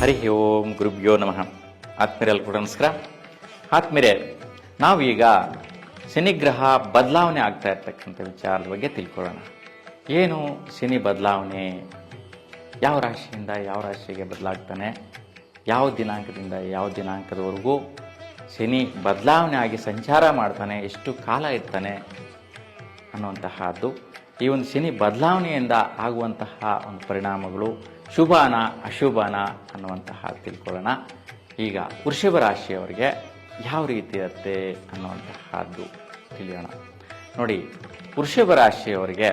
ಹರಿ ಓಂ ಗುರುಭ್ಯೋ ನಮಃ. ಆತ್ಮೀರೆಲ್ಲ ಕೂಡ ನಮಸ್ಕಾರ. ಆತ್ಮೀರೆ ನಾವೀಗ ಶನಿಗ್ರಹ ಬದಲಾವಣೆ ಆಗ್ತಾ ಇರ್ತಕ್ಕಂಥ ವಿಚಾರದ ಬಗ್ಗೆ ತಿಳ್ಕೊಳ್ಳೋಣ. ಏನು ಶನಿ ಬದಲಾವಣೆ? ಯಾವ ರಾಶಿಯಿಂದ ಯಾವ ರಾಶಿಗೆ ಬದಲಾಗ್ತಾನೆ? ಯಾವ ದಿನಾಂಕದಿಂದ ಯಾವ ದಿನಾಂಕದವರೆಗೂ ಶನಿ ಬದಲಾವಣೆ ಆಗಿ ಸಂಚಾರ ಮಾಡ್ತಾನೆ? ಎಷ್ಟು ಕಾಲ ಇರ್ತಾನೆ? ಅನ್ನುವಂತಹದ್ದು ಈ ಒಂದು ಶನಿ ಬದಲಾವಣೆಯಿಂದ ಆಗುವಂತಹ ಒಂದು ಪರಿಣಾಮಗಳು ಶುಭನ ಅಶುಭಾನ ಅನ್ನುವಂತಹ ತಿಳ್ಕೊಳ್ಳೋಣ. ಈಗ ವೃಷಭ ರಾಶಿಯವರಿಗೆ ಯಾವ ರೀತಿ ಇರುತ್ತೆ ಅನ್ನುವಂತಹದ್ದು ತಿಳಿಯೋಣ. ನೋಡಿ, ವೃಷಭ ರಾಶಿಯವರಿಗೆ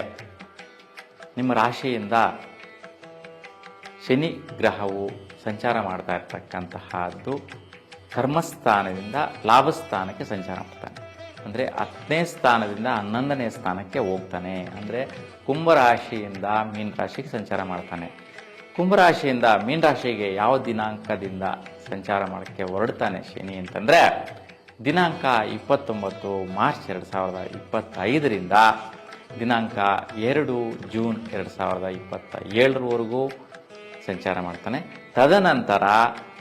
ನಿಮ್ಮ ರಾಶಿಯಿಂದ ಶನಿ ಗ್ರಹವು ಸಂಚಾರ ಮಾಡ್ತಾ ಇರ್ತಕ್ಕಂತಹದ್ದು ಕರ್ಮಸ್ಥಾನದಿಂದ ಲಾಭಸ್ಥಾನಕ್ಕೆ ಸಂಚಾರ ಮಾಡ್ತಾನೆ. ಅಂದರೆ ಹತ್ತನೇ ಸ್ಥಾನದಿಂದ ಹನ್ನೊಂದನೇ ಸ್ಥಾನಕ್ಕೆ ಹೋಗ್ತಾನೆ. ಅಂದರೆ ಕುಂಭರಾಶಿಯಿಂದ ಮೀನ್ ರಾಶಿಗೆ ಸಂಚಾರ ಮಾಡ್ತಾನೆ. ಕುಂಭರಾಶಿಯಿಂದ ಮೀನರಾಶಿಗೆ ಯಾವ ದಿನಾಂಕದಿಂದ ಸಂಚಾರ ಮಾಡೋಕ್ಕೆ ಹೊರಡ್ತಾನೆ ಶನಿ ಅಂತಂದರೆ, ದಿನಾಂಕ ಇಪ್ಪತ್ತೊಂಬತ್ತು ಮಾರ್ಚ್ ಎರಡು ಸಾವಿರದ ಇಪ್ಪತ್ತೈದರಿಂದ ದಿನಾಂಕ ಎರಡು ಜೂನ್ ಎರಡು ಸಾವಿರದ ಇಪ್ಪತ್ತ ಏಳರವರೆಗೂ ಸಂಚಾರ ಮಾಡ್ತಾನೆ. ತದನಂತರ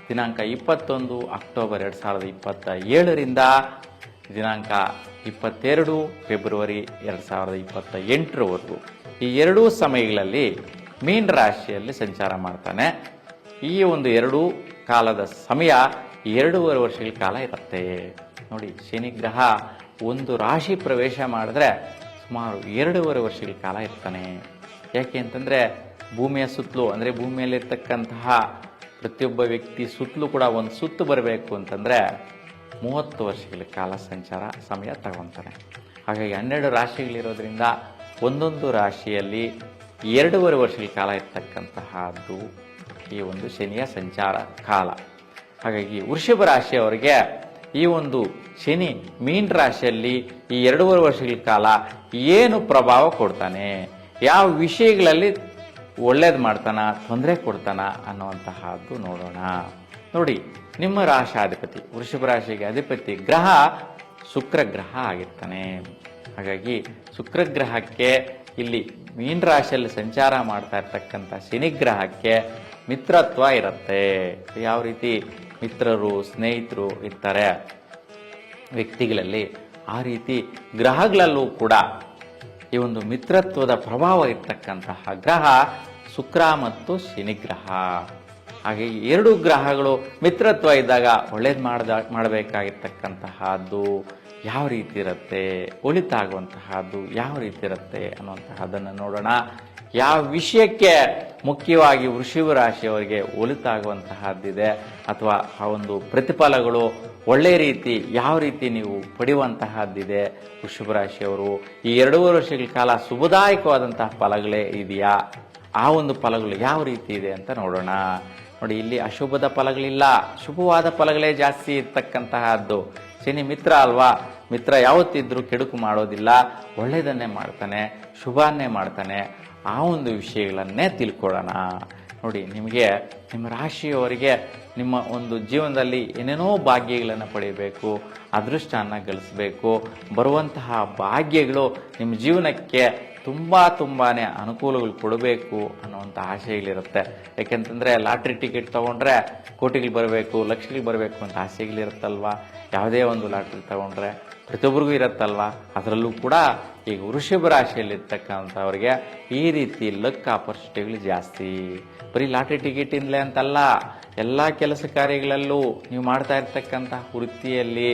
ದಿನಾಂಕ ಇಪ್ಪತ್ತೊಂದು ಅಕ್ಟೋಬರ್ ಎರಡು ಸಾವಿರದ ಇಪ್ಪತ್ತ ಏಳರಿಂದ ದಿನಾಂಕ ಇಪ್ಪತ್ತೆರಡು ಫೆಬ್ರವರಿ ಎರಡು ಸಾವಿರದ ಇಪ್ಪತ್ತ ಎಂಟರವರೆಗೂ ಈ ಎರಡೂ ಸಮಯಗಳಲ್ಲಿ ಮೀನ ರಾಶಿಯಲ್ಲಿ ಸಂಚಾರ ಮಾಡ್ತಾನೆ. ಈ ಒಂದು ಎರಡೂ ಕಾಲದ ಸಮಯ ಎರಡೂವರೆ ವರ್ಷಗಳ ಕಾಲ ಇರುತ್ತೆ. ನೋಡಿ, ಶನಿ ಗ್ರಹ ಒಂದು ರಾಶಿ ಪ್ರವೇಶ ಮಾಡಿದ್ರೆ ಸುಮಾರು ಎರಡೂವರೆ ವರ್ಷಗಳ ಕಾಲ ಇರ್ತಾನೆ. ಯಾಕೆ ಅಂತಂದರೆ ಭೂಮಿಯ ಸುತ್ತಲೂ, ಅಂದರೆ ಭೂಮಿಯಲ್ಲಿರ್ತಕ್ಕಂತಹ ಪ್ರತಿಯೊಬ್ಬ ವ್ಯಕ್ತಿ ಸುತ್ತಲೂ ಕೂಡ ಒಂದು ಸುತ್ತು ಬರಬೇಕು ಅಂತಂದರೆ ಮೂವತ್ತು ವರ್ಷಗಳ ಕಾಲ ಸಂಚಾರ ಸಮಯ ತಗೊತಾನೆ. ಹಾಗಾಗಿ ಹನ್ನೆರಡು ರಾಶಿಗಳಿರೋದ್ರಿಂದ ಒಂದೊಂದು ರಾಶಿಯಲ್ಲಿ ಎರಡೂವರೆ ವರ್ಷಗಳ ಕಾಲ ಇರ್ತಕ್ಕಂತಹದ್ದು ಈ ಒಂದು ಶನಿಯ ಸಂಚಾರ ಕಾಲ. ಹಾಗಾಗಿ ವೃಷಭ ರಾಶಿಯವರಿಗೆ ಈ ಒಂದು ಶನಿ ಮೀನ್ ರಾಶಿಯಲ್ಲಿ ಈ ಎರಡೂವರೆ ವರ್ಷಗಳ ಕಾಲ ಏನು ಪ್ರಭಾವ ಕೊಡ್ತಾನೆ, ಯಾವ ವಿಷಯಗಳಲ್ಲಿ ಒಳ್ಳೇದು ಮಾಡ್ತಾನ, ತೊಂದರೆ ಕೊಡ್ತಾನ ಅನ್ನುವಂತಹದ್ದು ನೋಡೋಣ. ನೋಡಿ, ನಿಮ್ಮ ರಾಶಾಧಿಪತಿ, ವೃಷಭ ರಾಶಿಗೆ ಅಧಿಪತಿ ಗ್ರಹ ಶುಕ್ರ ಗ್ರಹ ಆಗಿರ್ತಾನೆ. ಹಾಗಾಗಿ ಶುಕ್ರ ಗ್ರಹಕ್ಕೆ ಇಲ್ಲಿ ಮೀನ್ ರಾಶಿಯಲ್ಲಿ ಸಂಚಾರ ಮಾಡ್ತಾ ಇರ್ತಕ್ಕಂಥ ಶನಿಗ್ರಹಕ್ಕೆ ಮಿತ್ರತ್ವ ಇರುತ್ತೆ. ಯಾವ ರೀತಿ? ಮಿತ್ರರು, ಸ್ನೇಹಿತರು ಇರ್ತಾರೆ. ವ್ಯಕ್ತಿಗಳಲ್ಲಿ ಆ ರೀತಿ ಗ್ರಹಗಳಲ್ಲೂ ಕೂಡ ಈ ಒಂದು ಮಿತ್ರತ್ವದ ಪ್ರಭಾವ ಇರ್ತಕ್ಕಂತಹ ಗ್ರಹ ಶುಕ್ರ ಮತ್ತು ಶನಿಗ್ರಹ ಹಾಗೆ ಎರಡು ಗ್ರಹಗಳು ಮಿತ್ರತ್ವ ಇದ್ದಾಗ ಒಳ್ಳೇದು ಮಾಡ್ದ, ಮಾಡಬೇಕಾಗಿರ್ತಕ್ಕಂತಹದ್ದು. ಯಾವ ರೀತಿ ಇರುತ್ತೆ, ಒಳಿತಾಗುವಂತಹದ್ದು ಯಾವ ರೀತಿ ಇರುತ್ತೆ ಅನ್ನುವಂತಹದ್ದನ್ನು ನೋಡೋಣ. ಯಾವ ವಿಷಯಕ್ಕೆ ಮುಖ್ಯವಾಗಿ ವೃಷಭ ರಾಶಿಯವರಿಗೆ ಒಳಿತಾಗುವಂತಹದ್ದಿದೆ ಅಥವಾ ಆ ಒಂದು ಪ್ರತಿಫಲಗಳು ಒಳ್ಳೆ ರೀತಿ, ಯಾವ ರೀತಿ ನೀವು ಪಡೆಯುವಂತಹದ್ದಿದೆ ವೃಷಭ ರಾಶಿಯವರು. ಈ ಎರಡೂವರೆ ವರ್ಷಗಳ ಕಾಲ ಶುಭದಾಯಕವಾದಂತಹ ಫಲಗಳೇ ಇದೆಯಾ? ಆ ಒಂದು ಫಲಗಳು ಯಾವ ರೀತಿ ಇದೆ ಅಂತ ನೋಡೋಣ. ನೋಡಿ, ಇಲ್ಲಿ ಅಶುಭದ ಫಲಗಳಿಲ್ಲ, ಶುಭವಾದ ಫಲಗಳೇ ಜಾಸ್ತಿ ಇರ್ತಕ್ಕಂತಹದ್ದು. ಶನಿ ಮಿತ್ರ ಅಲ್ವಾ? ಮಿತ್ರ, ಯಾವತ್ತಿದ್ರೂ ಕೆಡುಕು ಮಾಡೋದಿಲ್ಲ. ಒಳ್ಳೆಯದನ್ನೇ ಮಾಡ್ತಾನೆ, ಶುಭನ್ನೇ ಮಾಡ್ತಾನೆ. ಆ ಒಂದು ವಿಷಯಗಳನ್ನೇ ತಿಳ್ಕೊಳ್ಳೋಣ. ನೋಡಿ, ನಿಮಗೆ, ನಿಮ್ಮ ರಾಶಿಯವರಿಗೆ ನಿಮ್ಮ ಒಂದು ಜೀವನದಲ್ಲಿ ಏನೇನೋ ಭಾಗ್ಯಗಳನ್ನು ಪಡೆಯಬೇಕು ಅದೃಷ್ಟ ಗಳಿಸಬೇಕು. ಬರುವಂತಹ ಭಾಗ್ಯಗಳು ನಿಮ್ಮ ಜೀವನಕ್ಕೆ ತುಂಬ ತುಂಬಾ ಅನುಕೂಲಗಳು ಕೊಡಬೇಕು ಅನ್ನುವಂಥ ಆಸೆಗಳಿರುತ್ತೆ. ಯಾಕೆಂತಂದ್ರೆ ಲಾಟ್ರಿ ಟಿಕೆಟ್ ತೊಗೊಂಡ್ರೆ ಕೋಟಿಗಳು ಬರಬೇಕು ಲಕ್ಷಗಳು ಬರಬೇಕು ಅಂತ ಆಸೆಗಳಿರುತ್ತಲ್ವ? ಯಾವುದೇ ಒಂದು ಲಾಟ್ರಿ ತಗೊಂಡ್ರೆ ಪ್ರತಿಯೊಬ್ಬರಿಗೂ ಇರುತ್ತಲ್ವ? ಅದರಲ್ಲೂ ಕೂಡ ಈಗ ವೃಷಭ ರಾಶಿಯಲ್ಲಿರ್ತಕ್ಕಂಥವ್ರಿಗೆ ಈ ರೀತಿ ಲಕ್ ಆಪರ್ಚುನಿಟಿಗಳು ಜಾಸ್ತಿ. ಬರೀ ಲಾಟ್ರಿ ಟಿಕೆಟಿಂದಲೇ ಅಂತಲ್ಲ, ಎಲ್ಲ ಕೆಲಸ ಕಾರ್ಯಗಳಲ್ಲೂ ನೀವು ಮಾಡ್ತಾ ಇರ್ತಕ್ಕಂಥ ವೃತ್ತಿಯಲ್ಲಿ,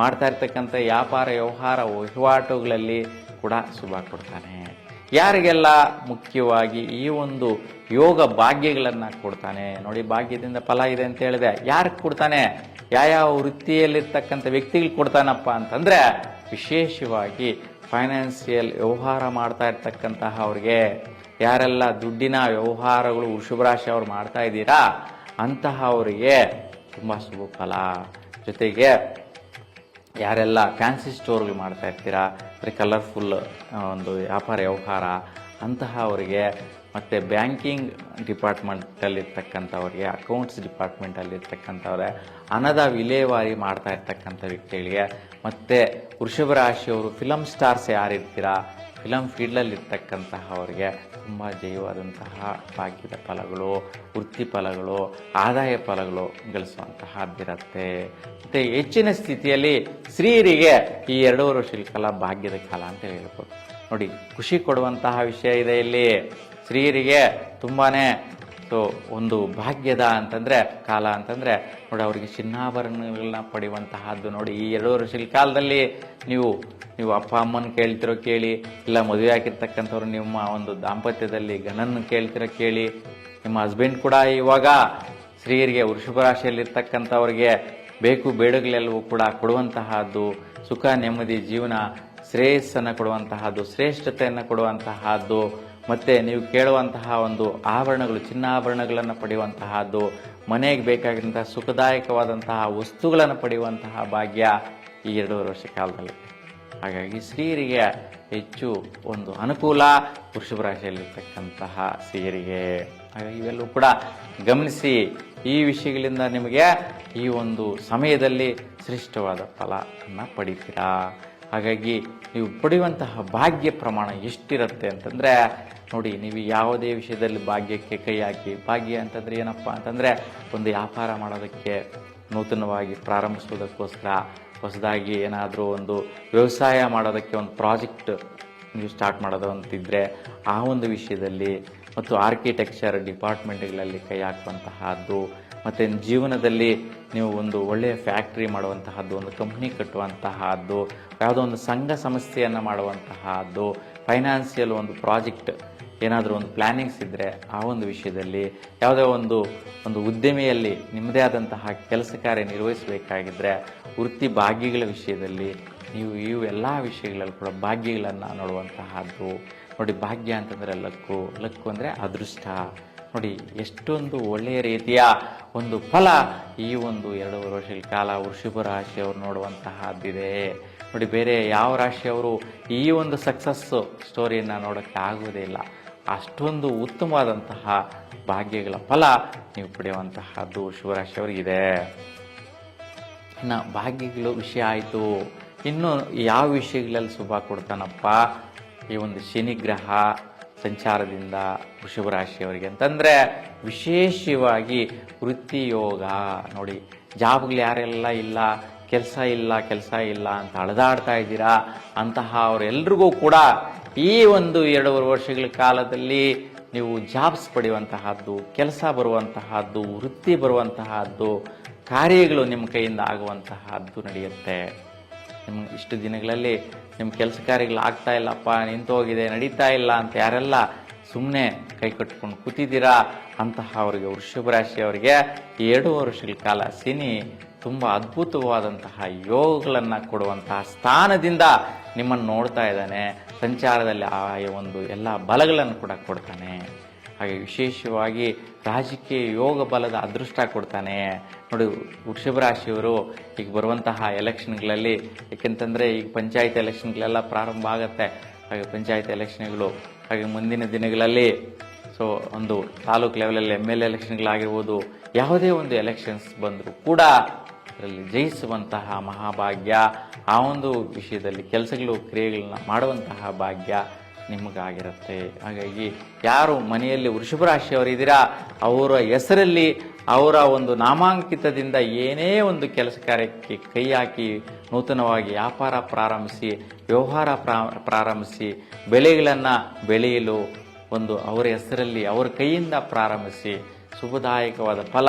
ಮಾಡ್ತಾ ಇರ್ತಕ್ಕಂಥ ವ್ಯಾಪಾರ, ವ್ಯವಹಾರ, ವಹಿವಾಟುಗಳಲ್ಲಿ ಕೂಡ ಶುಭ ಕೊಡ್ತಾನೆ. ಯಾರಿಗೆಲ್ಲ ಮುಖ್ಯವಾಗಿ ಈ ಒಂದು ಯೋಗ ಭಾಗ್ಯಗಳನ್ನು ಕೊಡ್ತಾನೆ? ನೋಡಿ, ಭಾಗ್ಯದಿಂದ ಫಲ ಇದೆ ಅಂತ ಹೇಳಿದೆ. ಯಾರಿಗೆ ಕೊಡ್ತಾನೆ? ಯಾವ್ಯಾವ ವೃತ್ತಿಯಲ್ಲಿರ್ತಕ್ಕಂಥ ವ್ಯಕ್ತಿಗಳು ಕೊಡ್ತಾನಪ್ಪ ಅಂತಂದರೆ ವಿಶೇಷವಾಗಿ ಫೈನಾನ್ಸಿಯಲ್ ವ್ಯವಹಾರ ಮಾಡ್ತಾ ಇರ್ತಕ್ಕಂತಹ ಅವ್ರಿಗೆ. ಯಾರೆಲ್ಲ ದುಡ್ಡಿನ ವ್ಯವಹಾರಗಳು ವೃಷಭರಾಶಿ ಅವ್ರು ಮಾಡ್ತಾ ಇದ್ದೀರಾ ಅಂತಹ ಅವರಿಗೆ ತುಂಬ ಶುಭ ಫಲ. ಜೊತೆಗೆ ಯಾರೆಲ್ಲ ಫ್ಯಾನ್ಸಿ ಸ್ಟೋರ್ಗಳು ಮಾಡ್ತಾ ಇರ್ತೀರಾ ಅಂದರೆ ಕಲರ್ಫುಲ್ ಒಂದು ವ್ಯಾಪಾರ, ವ್ಯವಹಾರ ಅಂತಹ ಅವರಿಗೆ ಮತ್ತು ಬ್ಯಾಂಕಿಂಗ್ ಡಿಪಾರ್ಟ್ಮೆಂಟಲ್ಲಿರ್ತಕ್ಕಂಥವ್ರಿಗೆ ಅಕೌಂಟ್ಸ್ ಡಿಪಾರ್ಟ್ಮೆಂಟಲ್ಲಿರ್ತಕ್ಕಂಥವ್ರೆ ಹಣದ ವಿಲೇವಾರಿ ಮಾಡ್ತಾ ಇರ್ತಕ್ಕಂಥ ವ್ಯಕ್ತಿಗಳಿಗೆ ಮತ್ತು ವೃಷಭ ರಾಶಿಯವರು ಫಿಲಮ್ ಸ್ಟಾರ್ಸ್ ಯಾರಿರ್ತೀರಾ? ಫಿಲಮ್ ಫೀಲ್ಡಲ್ಲಿ ಇರ್ತಕ್ಕಂತಹ ಅವರಿಗೆ ತುಂಬ ಜೈವಾದಂತಹ ಭಾಗ್ಯದ ಫಲಗಳು, ವೃತ್ತಿ ಫಲಗಳು, ಆದಾಯ ಫಲಗಳು ಗಳಿಸುವಂತಹದ್ದಿರತ್ತೆ ಮತ್ತು ಹೆಚ್ಚಿನ ಸ್ಥಿತಿಯಲ್ಲಿ ಸ್ತ್ರೀಯರಿಗೆ ಈ ಎರಡೂವರೆ ಶಿಲ್ಕಲ ಕಾಲ ಭಾಗ್ಯದ ಕಾಲ ಅಂತ ಹೇಳ್ಬೋದು. ನೋಡಿ, ಖುಷಿ ಕೊಡುವಂತಹ ವಿಷಯ ಇದೆ ಇಲ್ಲಿ. ಸ್ತ್ರೀಯರಿಗೆ ತುಂಬಾನೇ ಸೊ ಒಂದು ಭಾಗ್ಯದ ಅಂತಂದರೆ ಕಾಲ ಅಂತಂದರೆ ನೋಡಿ ಅವರಿಗೆ ಚಿನ್ನಾಭರಣಗಳನ್ನ ಪಡೆಯುವಂತಹದ್ದು ನೋಡಿ ಈ ಎರಡು ವರ್ಷಗಳ ಕಾಲದಲ್ಲಿ ನೀವು ನೀವು ಅಪ್ಪ ಅಮ್ಮನ ಕೇಳ್ತಿರೋ ಕೇಳಿ, ಇಲ್ಲ ಮದುವೆ ಆಗಿರ್ತಕ್ಕಂಥವ್ರು ನಿಮ್ಮ ಒಂದು ದಾಂಪತ್ಯದಲ್ಲಿ ಗಣನ ಕೇಳ್ತಿರೋ ಕೇಳಿ, ನಿಮ್ಮ ಹಸ್ಬೆಂಡ್ ಕೂಡ ಇವಾಗ ಸ್ತ್ರೀಯರಿಗೆ ವೃಷಭ ರಾಶಿಯಲ್ಲಿರ್ತಕ್ಕಂಥವ್ರಿಗೆ ಬೇಕು ಬೇಡಗಳೆಲ್ಲವೂ ಕೂಡ ಕೊಡುವಂತಹದ್ದು, ಸುಖ ನೆಮ್ಮದಿ ಜೀವನ ಶ್ರೇಯಸ್ಸನ್ನು ಕೊಡುವಂತಹದ್ದು, ಶ್ರೇಷ್ಠತೆಯನ್ನು ಕೊಡುವಂತಹದ್ದು ಮತ್ತೆ ನೀವು ಕೇಳುವಂತಹ ಒಂದು ಆಭರಣಗಳು, ಚಿನ್ನಾಭರಣಗಳನ್ನು ಪಡೆಯುವಂತಹದ್ದು, ಮನೆಗೆ ಬೇಕಾಗಿರುವಂತಹ ಸುಖದಾಯಕವಾದಂತಹ ವಸ್ತುಗಳನ್ನು ಪಡೆಯುವಂತಹ ಭಾಗ್ಯ ಈ ಎರಡೂವರೆ ವರ್ಷ ಕಾಲದಲ್ಲಿ. ಹಾಗಾಗಿ ಸ್ತ್ರೀಯರಿಗೆ ಹೆಚ್ಚು ಒಂದು ಅನುಕೂಲ ವೃಷಭ ರಾಶಿಯಲ್ಲಿರ್ತಕ್ಕಂತಹ ಸ್ತ್ರೀಯರಿಗೆ. ಹಾಗಾಗಿ ಇವೆಲ್ಲವೂ ಕೂಡ ಗಮನಿಸಿ, ಈ ವಿಷಯಗಳಿಂದ ನಿಮಗೆ ಈ ಒಂದು ಸಮಯದಲ್ಲಿ ಶ್ರೇಷ್ಠವಾದ ಫಲವನ್ನು ಪಡಿತೀರಾ? ಹಾಗಾಗಿ ನೀವು ಪಡೆಯುವಂತಹ ಭಾಗ್ಯ ಪ್ರಮಾಣ ಎಷ್ಟಿರುತ್ತೆ ಅಂತಂದರೆ, ನೋಡಿ, ನೀವು ಯಾವುದೇ ವಿಷಯದಲ್ಲಿ ಭಾಗ್ಯಕ್ಕೆ ಕೈ ಹಾಕಿ ಭಾಗ್ಯ ಅಂತಂದರೆ ಏನಪ್ಪ ಅಂತಂದರೆ, ಒಂದು ವ್ಯಾಪಾರ ಮಾಡೋದಕ್ಕೆ ನೂತನವಾಗಿ ಪ್ರಾರಂಭಿಸುವುದಕ್ಕೋಸ್ಕರ ಹೊಸದಾಗಿ ಏನಾದರೂ ಒಂದು ವ್ಯವಸಾಯ ಮಾಡೋದಕ್ಕೆ ಒಂದು ಪ್ರಾಜೆಕ್ಟ್ ನೀವು ಸ್ಟಾರ್ಟ್ ಮಾಡೋದು ಅಂತಿದ್ದರೆ ಆ ಒಂದು ವಿಷಯದಲ್ಲಿ ಮತ್ತು ಆರ್ಕಿಟೆಕ್ಚರ್ ಡಿಪಾರ್ಟ್ಮೆಂಟ್ಗಳಲ್ಲಿ ಕೈ ಹಾಕುವಂತಹದ್ದು ಮತ್ತು ಜೀವನದಲ್ಲಿ ನೀವು ಒಂದು ಒಳ್ಳೆಯ ಫ್ಯಾಕ್ಟ್ರಿ ಮಾಡುವಂತಹದ್ದು, ಒಂದು ಕಂಪ್ನಿ ಕಟ್ಟುವಂತಹದ್ದು, ಯಾವುದೋ ಒಂದು ಸಂಘ ಸಂಸ್ಥೆಯನ್ನು ಮಾಡುವಂತಹದ್ದು, ಫೈನಾನ್ಸಿಯಲ್ ಒಂದು ಪ್ರಾಜೆಕ್ಟ್ ಏನಾದರೂ ಒಂದು ಪ್ಲ್ಯಾನಿಂಗ್ಸ್ ಇದ್ದರೆ ಆ ಒಂದು ವಿಷಯದಲ್ಲಿ ಯಾವುದೇ ಒಂದು ಒಂದು ಉದ್ದಿಮೆಯಲ್ಲಿ ನಿಮ್ಮದೇ ಆದಂತಹ ಕೆಲಸ ಕಾರ್ಯ ನಿರ್ವಹಿಸಬೇಕಾಗಿದ್ದರೆ ವೃತ್ತಿ ಭಾಗ್ಯಗಳ ವಿಷಯದಲ್ಲಿ ನೀವು ಇವು ಎಲ್ಲ ವಿಷಯಗಳಲ್ಲಿ ಕೂಡ ಭಾಗ್ಯಗಳನ್ನು ನೋಡುವಂತಹದ್ದು. ನೋಡಿ ಭಾಗ್ಯ ಅಂತಂದರೆ ಲಕ್ಕು. ಲಕ್ಕು ಅಂದರೆ ಅದೃಷ್ಟ. ನೋಡಿ, ಎಷ್ಟೊಂದು ಒಳ್ಳೆಯ ರೀತಿಯ ಒಂದು ಫಲ ಈ ಒಂದು ಎರಡೂವರೆ ವರ್ಷಗಳ ಕಾಲ ವೃಷಭ ರಾಶಿಯವರು ನೋಡುವಂತಹದ್ದಿದೆ. ನೋಡಿ, ಬೇರೆ ಯಾವ ರಾಶಿಯವರು ಈ ಒಂದು ಸಕ್ಸಸ್ಸು ಸ್ಟೋರಿಯನ್ನು ನೋಡೋಕ್ಕೆ ಆಗುವುದೇ ಇಲ್ಲ. ಅಷ್ಟೊಂದು ಉತ್ತಮವಾದಂತಹ ಭಾಗ್ಯಗಳ ಫಲ ನೀವು ಪಡೆಯುವಂತಹದ್ದು ಶಿವರಾಶಿಯವರಿಗಿದೆ ಇನ್ನು ಭಾಗ್ಯಗಳು ವಿಷಯ ಆಯಿತು. ಇನ್ನು ಯಾವ ವಿಷಯಗಳಲ್ಲಿ ಶುಭ ಕೊಡ್ತಾನಪ್ಪ? ಈ ಒಂದು ಶನಿ ಗ್ರಹ ಸಂಚಾರದಿಂದ ವೃಷಭ ರಾಶಿಯವರಿಗೆ ಅಂತಂದರೆ ವಿಶೇಷವಾಗಿ ವೃತ್ತಿ ಯೋಗ ನೋಡಿ, ಜಾಬ್ಗಳು ಯಾರೆಲ್ಲ ಇಲ್ಲ, ಕೆಲಸ ಇಲ್ಲ ಕೆಲಸ ಇಲ್ಲ ಅಂತ ಅಳದಾಡ್ತಾ ಇದ್ದೀರಾ, ಅಂತಹ ಅವರೆಲ್ರಿಗೂ ಕೂಡ ಈ ಒಂದು ಎರಡೂವರೆ ವರ್ಷಗಳ ಕಾಲದಲ್ಲಿ ನೀವು ಜಾಬ್ಸ್ ಪಡೆಯುವಂತಹದ್ದು, ಕೆಲಸ ಬರುವಂತಹದ್ದು, ವೃತ್ತಿ ಬರುವಂತಹದ್ದು, ಕಾರ್ಯಗಳು ನಿಮ್ಮ ಕೈಯಿಂದ ಆಗುವಂತಹದ್ದು ನಡೆಯುತ್ತೆ. ನಿಮ್ಮ ಇಷ್ಟು ದಿನಗಳಲ್ಲಿ ನಿಮ್ಮ ಕೆಲಸ ಕಾರ್ಯಗಳು ಆಗ್ತಾ ಇಲ್ಲಪ್ಪ ನಿಂತು ಹೋಗಿದೆ ನಡೀತಾ ಇಲ್ಲ ಅಂತ ಯಾರೆಲ್ಲ ಸುಮ್ಮನೆ ಕೈ ಕಟ್ಕೊಂಡು ಕೂತಿದ್ದೀರಾ? ಅಂತಹ ಅವರಿಗೆ, ವೃಷಭ ರಾಶಿಯವರಿಗೆ ಎರಡು ವರ್ಷಗಳ ಕಾಲ ಸಿನಿ ತುಂಬ ಅದ್ಭುತವಾದಂತಹ ಯೋಗಗಳನ್ನು ಕೊಡುವಂತಹ ಸ್ಥಾನದಿಂದ ನಿಮ್ಮನ್ನು ನೋಡ್ತಾ ಇದ್ದಾನೆ. ಸಂಚಾರದಲ್ಲಿ ಆ ಒಂದು ಎಲ್ಲ ಬಲಗಳನ್ನು ಕೂಡ ಕೊಡ್ತಾನೆ. ಹಾಗೆ ವಿಶೇಷವಾಗಿ ರಾಜಕೀಯ ಯೋಗ ಬಲದ ಅದೃಷ್ಟ ಕೊಡ್ತಾನೆ. ನೋಡಿ ವೃಷಭ ರಾಶಿಯವರು ಈಗ ಬರುವಂತಹ ಎಲೆಕ್ಷನ್ಗಳಲ್ಲಿ, ಏಕೆಂತಂದರೆ ಈಗ ಪಂಚಾಯತ್ ಎಲೆಕ್ಷನ್ಗಳೆಲ್ಲ ಪ್ರಾರಂಭ ಆಗುತ್ತೆ. ಹಾಗೆ ಪಂಚಾಯತ್ ಎಲೆಕ್ಷನ್ಗಳು, ಹಾಗೆ ಮುಂದಿನ ದಿನಗಳಲ್ಲಿ, ಸೊ, ಒಂದು ತಾಲೂಕು ಲೆವೆಲಲ್ಲಿ ಎಂ ಎಲ್ ಎಲೆಕ್ಷನ್ಗಳಾಗಿರ್ಬೋದು, ಯಾವುದೇ ಒಂದು ಎಲೆಕ್ಷನ್ಸ್ ಬಂದರೂ ಕೂಡ ಅದರಲ್ಲಿ ಜಯಿಸುವಂತಹ ಮಹಾಭಾಗ್ಯ, ಆ ಒಂದು ವಿಷಯದಲ್ಲಿ ಕೆಲಸಗಳು, ಕ್ರಿಯೆಗಳನ್ನ ಮಾಡುವಂತಹ ಭಾಗ್ಯ ನಿಮಗಾಗಿರುತ್ತೆ. ಹಾಗಾಗಿ ಯಾರು ಮನೆಯಲ್ಲಿ ವೃಷಭ ರಾಶಿಯವರಿದ್ದೀರಾ ಅವರ ಹೆಸರಲ್ಲಿ ಅವರ ಒಂದು ನಾಮಾಂಕಿತದಿಂದ ಏನೇ ಒಂದು ಕೆಲಸ ಕಾರ್ಯಕ್ಕೆ ಕೈ ಹಾಕಿ ನೂತನವಾಗಿ ವ್ಯಾಪಾರ ಪ್ರಾರಂಭಿಸಿ, ವ್ಯವಹಾರ ಪ್ರಾ- ಪ್ರಾರಂಭಿಸಿ, ಬೆಳೆಗಳನ್ನು ಬೆಳೆಯಲು ಒಂದು ಅವರ ಹೆಸರಲ್ಲಿ ಅವರ ಕೈಯಿಂದ ಪ್ರಾರಂಭಿಸಿ, ಶುಭದಾಯಕವಾದ ಫಲ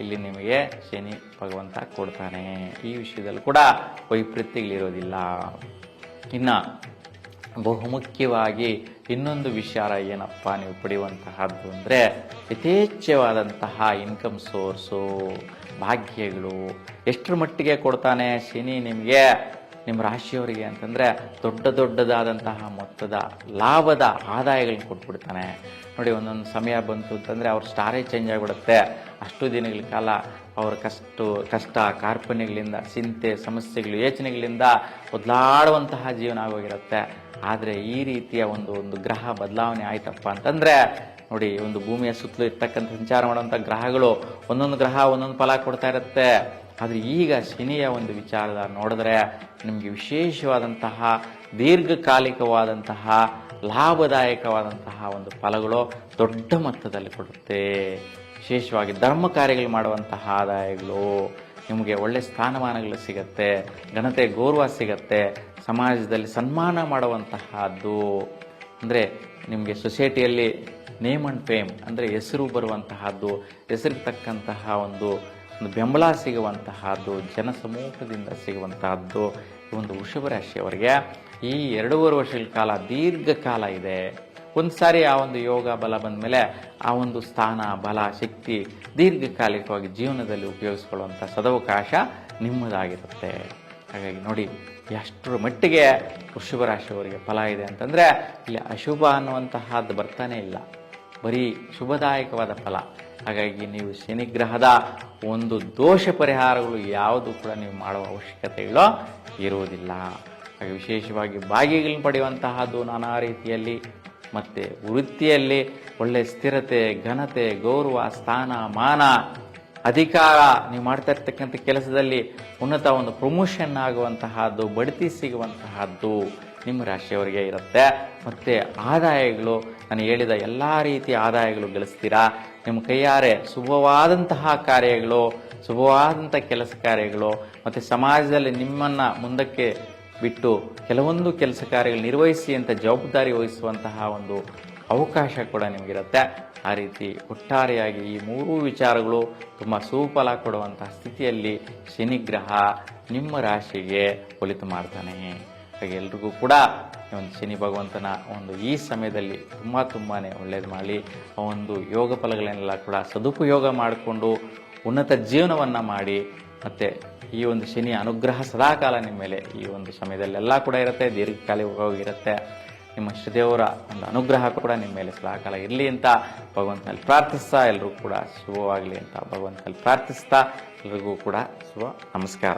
ಇಲ್ಲಿ ನಿಮಗೆ ಶನಿ ಭಗವಂತ ಕೊಡ್ತಾನೆ. ಈ ವಿಷಯದಲ್ಲಿ ಕೂಡ ವೈಪರೀತ್ಯಗಳಿರೋದಿಲ್ಲ. ಇನ್ನು ಬಹುಮುಖ್ಯವಾಗಿ ಇನ್ನೊಂದು ವಿಚಾರ ಏನಪ್ಪ ನೀವು ಪಡೆಯುವಂತಹದ್ದು ಅಂದರೆ ಯಥೇಚ್ಛವಾದಂತಹ ಇನ್ಕಮ್ ಸೋರ್ಸು ಭಾಗ್ಯಗಳು, ಎಷ್ಟರ ಮಟ್ಟಿಗೆ ಕೊಡ್ತಾನೆ ಶನಿ ನಿಮಗೆ? ನಿಮ್ಮ ರಾಶಿಯವರಿಗೆ ಅಂತಂದರೆ ದೊಡ್ಡ ದೊಡ್ಡದಾದಂತಹ ಮೊತ್ತದ ಲಾಭದ ಆದಾಯಗಳನ್ನ ಕೊಟ್ಬಿಡ್ತಾನೆ. ನೋಡಿ, ಒಂದೊಂದು ಸಮಯ ಬಂತು ಅಂತಂದರೆ ಅವ್ರ ಸ್ಟಾರೇ ಚೇಂಜ್ ಆಗಿಬಿಡುತ್ತೆ. ಅಷ್ಟು ದಿನಗಳ ಕಾಲ ಅವರ ಕಷ್ಟ ಕಷ್ಟ, ಕಾರ್ಪಣ್ಯಗಳಿಂದ, ಚಿಂತೆ, ಸಮಸ್ಯೆಗಳು, ಯೋಚನೆಗಳಿಂದ ಬದಲಾಡುವಂತಹ ಜೀವನ ಆಗೋಗಿರುತ್ತೆ. ಆದರೆ ಈ ರೀತಿಯ ಒಂದು ಒಂದು ಗ್ರಹ ಬದಲಾವಣೆ ಆಯ್ತಪ್ಪ ಅಂತಂದರೆ, ನೋಡಿ, ಒಂದು ಭೂಮಿಯ ಸುತ್ತಲೂ ಇರ್ತಕ್ಕಂಥ ಸಂಚಾರ ಮಾಡುವಂಥ ಗ್ರಹಗಳು ಒಂದೊಂದು ಗ್ರಹ ಒಂದೊಂದು ಫಲ ಕೊಡ್ತಾ ಇರುತ್ತೆ. ಆದರೆ ಈಗ ಶನಿಯ ಒಂದು ವಿಚಾರದ ನೋಡಿದ್ರೆ ನಿಮಗೆ ವಿಶೇಷವಾದಂತಹ ದೀರ್ಘಕಾಲಿಕವಾದಂತಹ ಲಾಭದಾಯಕವಾದಂತಹ ಒಂದು ಫಲಗಳು ದೊಡ್ಡ ಮೊತ್ತದಲ್ಲಿ ಕೊಡುತ್ತೆ. ವಿಶೇಷವಾಗಿ ಧರ್ಮ ಕಾರ್ಯಗಳು ಮಾಡುವಂತಹ ಆದಾಯಗಳು ನಿಮಗೆ ಒಳ್ಳೆ ಸ್ಥಾನಮಾನಗಳು ಸಿಗತ್ತೆ, ಘನತೆ, ಗೌರವ ಸಿಗತ್ತೆ, ಸಮಾಜದಲ್ಲಿ ಸನ್ಮಾನ ಮಾಡುವಂತಹದ್ದು. ಅಂದರೆ ನಿಮಗೆ ಸೊಸೈಟಿಯಲ್ಲಿ ನೇಮ್ ಅಂಡ್ ಫೇಮ್ ಅಂದರೆ ಹೆಸರು ಬರುವಂತಹದ್ದು ಹೆಸರಿಗೆ ತಕ್ಕಂತಹ ಒಂದು ಒಂದು ಬೆಂಬಲ ಸಿಗುವಂತಹದ್ದು ಜನಸಮೂಹದಿಂದ ಸಿಗುವಂತಹದ್ದು ಒಂದು ವೃಷಭ ರಾಶಿಯವರಿಗೆ. ಈ ಎರಡೂವರೆ ವರ್ಷಗಳ ಕಾಲ ದೀರ್ಘಕಾಲ ಇದೆ. ಒಂದು ಸಾರಿ ಆ ಒಂದು ಯೋಗ ಬಲ ಬಂದ ಮೇಲೆ ಆ ಒಂದು ಸ್ಥಾನ, ಬಲ, ಶಕ್ತಿ ದೀರ್ಘಕಾಲಿಕವಾಗಿ ಜೀವನದಲ್ಲಿ ಉಪಯೋಗಿಸ್ಕೊಳ್ಳುವಂಥ ಸದವಕಾಶ ನಿಮ್ಮದಾಗಿರುತ್ತೆ. ಹಾಗಾಗಿ ನೋಡಿ, ಎಷ್ಟರ ಮಟ್ಟಿಗೆ ವೃಷಭ ರಾಶಿಯವರಿಗೆ ಫಲ ಇದೆ ಅಂತಂದರೆ, ಇಲ್ಲಿ ಅಶುಭ ಅನ್ನುವಂತಹದ್ದು ಬರ್ತಾನೆ ಇಲ್ಲ. ಬರೀ ಶುಭದಾಯಕವಾದ ಫಲ. ಹಾಗಾಗಿ ನೀವು ಶನಿಗ್ರಹದ ಒಂದು ದೋಷ ಪರಿಹಾರಗಳು ಯಾವುದು ಕೂಡ ನೀವು ಮಾಡುವ ಅವಶ್ಯಕತೆಗಳು ಇರುವುದಿಲ್ಲ. ಹಾಗೆ ವಿಶೇಷವಾಗಿ ಭಾಗ್ಯಗಳನ್ನು ಪಡೆಯುವಂತಹದ್ದು ನಾನಾ ರೀತಿಯಲ್ಲಿ, ಮತ್ತು ವೃತ್ತಿಯಲ್ಲಿ ಒಳ್ಳೆ ಸ್ಥಿರತೆ, ಘನತೆ, ಗೌರವ, ಸ್ಥಾನ, ಮಾನ, ಅಧಿಕಾರ, ನೀವು ಮಾಡ್ತಾ ಇರ್ತಕ್ಕಂಥ ಕೆಲಸದಲ್ಲಿ ಉನ್ನತ ಒಂದು ಪ್ರಮೋಷನ್ ಆಗುವಂತಹದ್ದು, ಬಡ್ತಿ ಸಿಗುವಂತಹದ್ದು ನಿಮ್ಮ ರಾಶಿಯವರಿಗೆ ಇರುತ್ತೆ. ಮತ್ತು ಆದಾಯಗಳು, ನಾನು ಹೇಳಿದ ಎಲ್ಲ ರೀತಿಯ ಆದಾಯಗಳು ಗಳಿಸ್ತೀರಾ? ನಿಮ್ಮ ಕೈಯಾರೆ ಶುಭವಾದಂತಹ ಕಾರ್ಯಗಳು ಶುಭವಾದಂಥ ಕೆಲಸ ಕಾರ್ಯಗಳು, ಮತ್ತು ಸಮಾಜದಲ್ಲಿ ನಿಮ್ಮನ್ನು ಮುಂದಕ್ಕೆ ಬಿಟ್ಟು ಕೆಲವೊಂದು ಕೆಲಸ ಕಾರ್ಯಗಳು ನಿರ್ವಹಿಸಿ ಅಂತ ಜವಾಬ್ದಾರಿ ವಹಿಸುವಂತಹ ಒಂದು ಅವಕಾಶ ಕೂಡ ನಿಮಗಿರುತ್ತೆ. ಆ ರೀತಿ ಒಟ್ಟಾರೆಯಾಗಿ ಈ ಮೂರೂ ವಿಚಾರಗಳು ತುಂಬ ಸುಫಲ ಕೊಡುವಂತಹ ಸ್ಥಿತಿಯಲ್ಲಿ ಶನಿಗ್ರಹ ನಿಮ್ಮ ರಾಶಿಗೆ ಒಲಿತು ಮಾಡ್ತಾನೆ. ಹಾಗೆ ಎಲ್ರಿಗೂ ಕೂಡ ಒಂದು ಶನಿ ಭಗವಂತನ ಒಂದು ಈ ಸಮಯದಲ್ಲಿ ತುಂಬ ತುಂಬಾ ಒಳ್ಳೇದು ಮಾಡಿ, ಆ ಒಂದು ಯೋಗ ಫಲಗಳನ್ನೆಲ್ಲ ಕೂಡ ಸದುಪಯೋಗ ಮಾಡಿಕೊಂಡು ಉನ್ನತ ಜೀವನವನ್ನು ಮಾಡಿ, ಮತ್ತು ಈ ಒಂದು ಶನಿ ಅನುಗ್ರಹ ಸದಾಕಾಲ ನಿಮ್ಮ ಮೇಲೆ ಈ ಒಂದು ಸಮಯದಲ್ಲೆಲ್ಲ ಕೂಡ ಇರುತ್ತೆ ದೀರ್ಘಕಾಲಿಕವಾಗಿರುತ್ತೆ ನಿಮ್ಮ ಶ್ರೀದೇವರ ಒಂದು ಅನುಗ್ರಹ ಕೂಡ ನಿಮ್ಮ ಮೇಲೆ ಸದಾಕಾಲ ಇರಲಿ ಅಂತ ಭಗವಂತನಲ್ಲಿ ಪ್ರಾರ್ಥಿಸ್ತಾ ಎಲ್ಲರೂ ಕೂಡ ಶುಭವಾಗಲಿ ಅಂತ ಭಗವಂತನಲ್ಲಿ ಪ್ರಾರ್ಥಿಸ್ತಾ, ಎಲ್ರಿಗೂ ಕೂಡ ಶುಭ ನಮಸ್ಕಾರ.